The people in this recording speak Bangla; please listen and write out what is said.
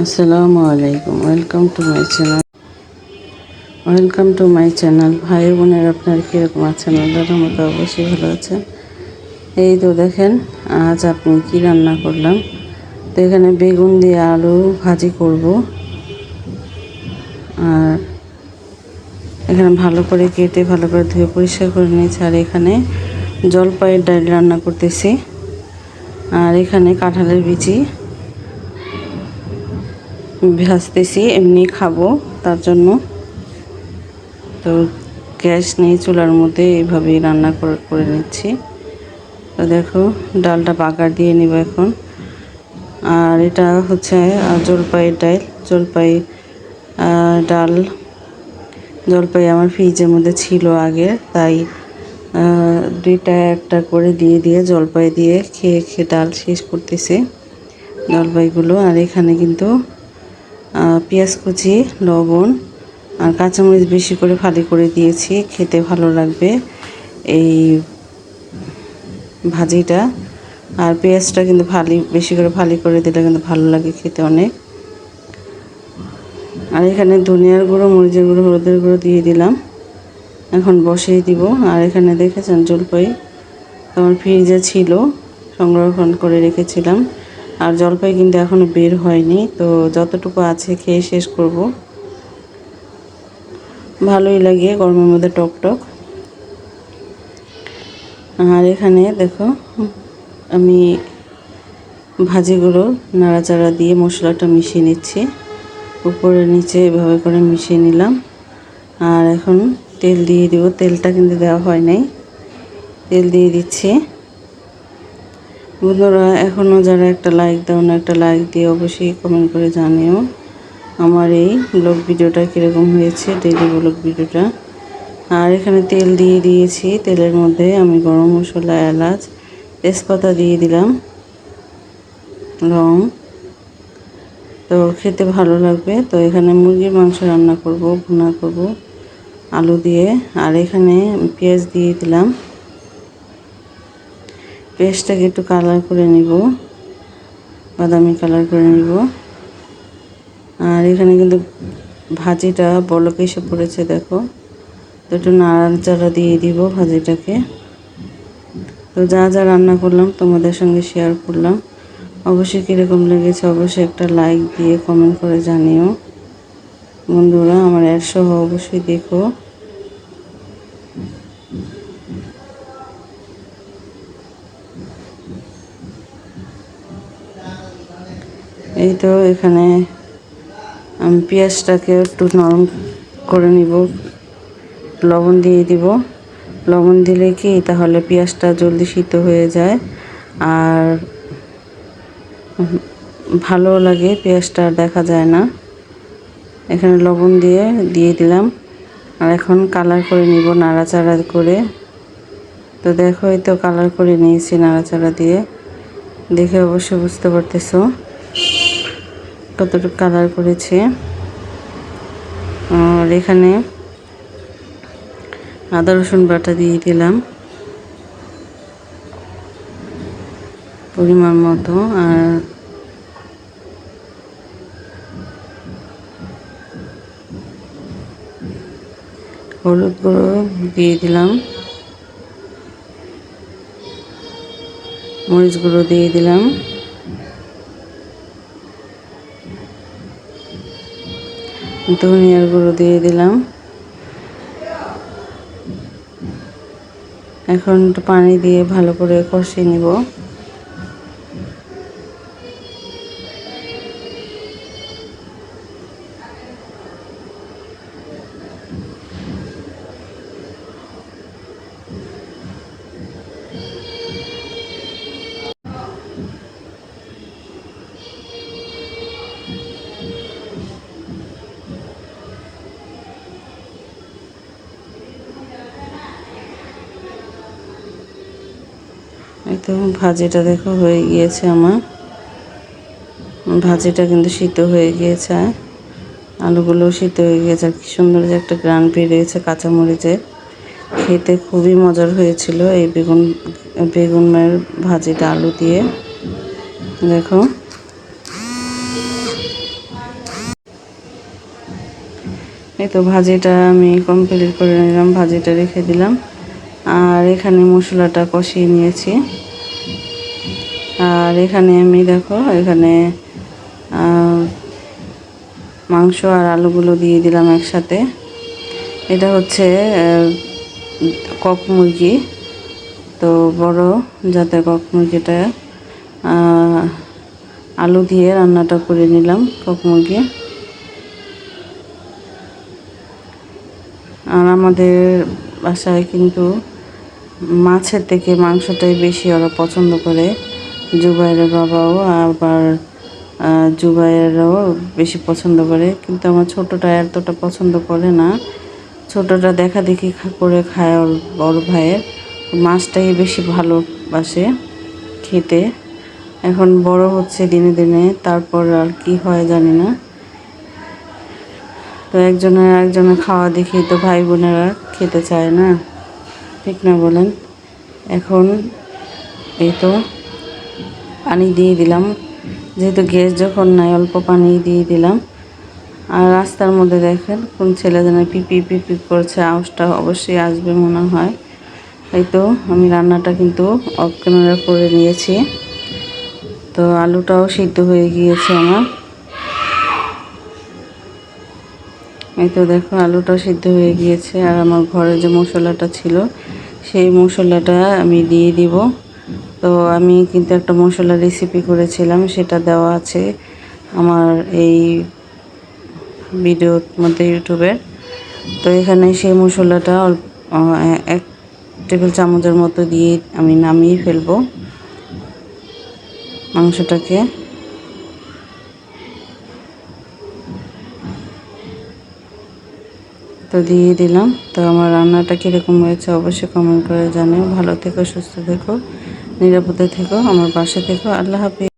আসসালামু আলাইকুম। Welcome to my channel welcome to my channel ভাই বোনের আপনার কীরকম আছেন? আল্লাহর মতো অবশ্যই ভালো আছেন। এই তো দেখেন, আজ আপনি কি রান্না করলাম? তো এখানে বেগুন দিয়ে আলু ভাজি করব। আর এখানে ভালো করে কেটে, ভালো করে ধুয়ে পরিষ্কার করে নিয়েছি। আর এখানে জলপাইয়ের ডাল রান্না করতেছি। আর এখানে কাঁঠালের বিচি। ভাজতেছি, এমনি খাব, তার জন্য। তো গ্যাস নেই, চুলার মধ্যে এইভাবেই রান্না করে নিচ্ছি। তো দেখো, ডালটা বাগার দিয়ে নিব এখন। আর এটা হচ্ছে জলপাই ডাল জলপাই ডাল। জলপাই আমার ফ্রিজের মধ্যে ছিল আগে, তাই দুইটা একটা করে দিয়ে দিয়ে জলপাই দিয়ে খেয়ে খেয়ে ডাল শেষ করতেছে জলপাইগুলো। আর এখানে কিন্তু পেঁয়াজ কুচি, লবণ আর কাঁচামরিচ বেশি করে ফালি করে দিয়েছি। খেতে ভালো লাগবে এই ভাজিটা। আর পেঁয়াজটা কিন্তু ফালি, বেশি করে ফালি করে দিলে কিন্তু ভালো লাগে খেতে অনেক। আর এখানে ধনিয়ার গুঁড়ো, মরিচের গুঁড়ো, হলুদের গুঁড়ো দিয়ে দিলাম। এখন বসিয়ে দিব। আর এখানে দেখেছেন জলপাই আমার ফ্রিজে ছিল, সংরক্ষণ করে রেখেছিলাম। আর জলপাই কিন্তু এখনও বের হয়নি, তো যতটুকু আছে খেয়ে শেষ করব। ভালোই লাগে গরমের মধ্যে টক টক। আর এখানে দেখো, আমি ভাজিগুলো নাড়াচাড়া দিয়ে মশলাটা মিশিয়ে নিচ্ছি। উপরে নিচে এভাবে করে মিশিয়ে নিলাম। আর এখন তেল দিয়ে দিব, তেলটা কিন্তু দেওয়া হয় নাই। তেল দিয়ে দিচ্ছি। বন্ধুরা এখনও যারা একটা লাইক দাও না, একটা লাইক দিয়ে অবশ্যই কমেন্ট করে জানিও আমার এই ব্লগ ভিডিওটা কীরকম হয়েছে ডেলি ব্লগ ভিডিওটা। আর এখানে তেল দিয়ে দিয়েছি, তেলের মধ্যে আমি গরম মশলা, এলাচ, তেজপাতা দিয়ে দিলাম, রং। তো খেতে ভালো লাগবে। তো এখানে মুরগির মাংস রান্না করব, ভুনা করব, আলু দিয়ে। আর এখানে পেঁয়াজ দিয়ে দিলাম। পেস্টটাকে একটু কালার করে নিব। বাদামি কালার করে নিব। আর এখানে কিন্তু ভাজিটা বলক এসে পড়েছে, দেখো। তো একটু নাড়াচাড়া দিয়ে দিব ভাজিটাকে। তো যা যা রান্না করলাম, তোমাদের সঙ্গে শেয়ার করলাম। অবশ্যই কীরকম লেগেছে, অবশ্যই একটা লাইক দিয়ে কমেন্ট করে জানিও। বন্ধুরা, আমার সহ অবশ্যই দেখো। এই তো এখানে আমি পেঁয়াজটাকে একটু নরম করে নিব, লবণ দিয়ে দিব। লবণ দিলে কি, তাহলে পেঁয়াজটা জলদি সিদ্ধ হয়ে যায়। আর ভালো লাগে, পেঁয়াজটা দেখা যায় না। এখানে লবণ দিয়ে দিয়ে দিলাম। আর এখন কালার করে নিব, নাড়াচাড়া করে। তো দেখো, এই তো কালার করে নিয়েছি নাড়াচাড়া দিয়ে। দেখে অবশ্যই বুঝতে পারতেছো। কতটুকু কালার করেছে। আর এখানে আদা, রসুন বাটা দিয়ে দিলাম। পরিমাণ মতো, আর হলুদ গুঁড়ো দিয়ে দিলাম। মরিচ গুঁড়ো দিয়ে দিলাম। ধনিয়ার গুঁড়ো দিয়ে দিলাম। এখন পানি দিয়ে ভালো করে কষিয়ে নিব। তো ভাজিটা দেখো হয়ে গিয়েছে আমার। ভাজিটা কিন্তু সিদ্ধ হয়ে গিয়েছে। আলুগুলো সিদ্ধ হয়ে গিয়েছে। আর কি সুন্দর যে একটা গ্রান বেরিয়েছে কাঁচামরিচের। খেতে খুবই মজার হয়েছিল এই বেগুন, বেগুনের ভাজিটা আলু দিয়ে। দেখো। এই তো ভাজিটা আমি কমপ্লিট করে নিলাম, ভাজিটা রেখে দিলাম। আর এখানে মশলাটা কষিয়ে নিয়েছি। আর এখানে আমি দেখো, এখানে মাংস আর আলুগুলো দিয়ে দিলাম একসাথে। এটা হচ্ছে কক মুরগি। তো বড় যাতে কক মুরগিটা আলু দিয়ে রান্নাটা করে নিলাম কক মুরগি। আর আমাদের বাসায় কিন্তু মাছের থেকে মাংসটাই বেশি ওরা পছন্দ করে। জুবাইরের বাবাও আবার আহ, জুবাইয়েরও বেশি পছন্দ করে। কিন্তু আমার ছোটোটা এতটা পছন্দ করে না। ছোটোটা দেখা দেখি করে খায় ওর বড় ভাইয়ের। মাছটাই বেশি ভালোবাসে খেতে। এখন বড় হচ্ছে দিনে দিনে তারপর আর কি হয় জানি না। তো একজনের একজনের খাওয়া দেখি তো ভাই বোনেরা খেতে চায় না। ঠিক না বলেন? এখন এই তো পানি দিয়ে দিলাম। যেহেতু গ্যাস যখন নাই, অল্প পানি দিয়ে দিলাম। আর রাস্তার মধ্যে দেখেন কোন ছেলে যেন পিপি পিপি করছে, আওয়াজটা অবশ্যই আসবে মনে হয়। এই তো আমি রান্নাটা কিন্তু অফ ক্যামেরা করে নিয়েছি। তো আলুটাও সিদ্ধ হয়ে গিয়েছে আমার। এই তো দেখো আলুটা সিদ্ধ হয়ে গিয়েছে। আর আমার ঘরে যে মশলাটা ছিল, সেই মশলাটা আমি দিয়ে দিব। তো আমি কিন্তু একটা মশলা রেসিপি করেছিলাম, সেটা দেওয়া আছে আমার এই ভিডিওর মধ্যে ইউটিউবের তো এখানে সেই মশলাটা এক টেবিল চামচের মতো দিয়ে আমি নামিয়ে ফেলব মাংসটাকে। তো দিয়ে দিলাম। তো আমার রান্নাটা কীরকম হয়েছে অবশ্যই কমেন্ট করে জানিও। ভালো থেকো, সুস্থ থেকো। নিরাপদে থেকো আমার পাশে থেকো। আল্লাহ হাফিজ।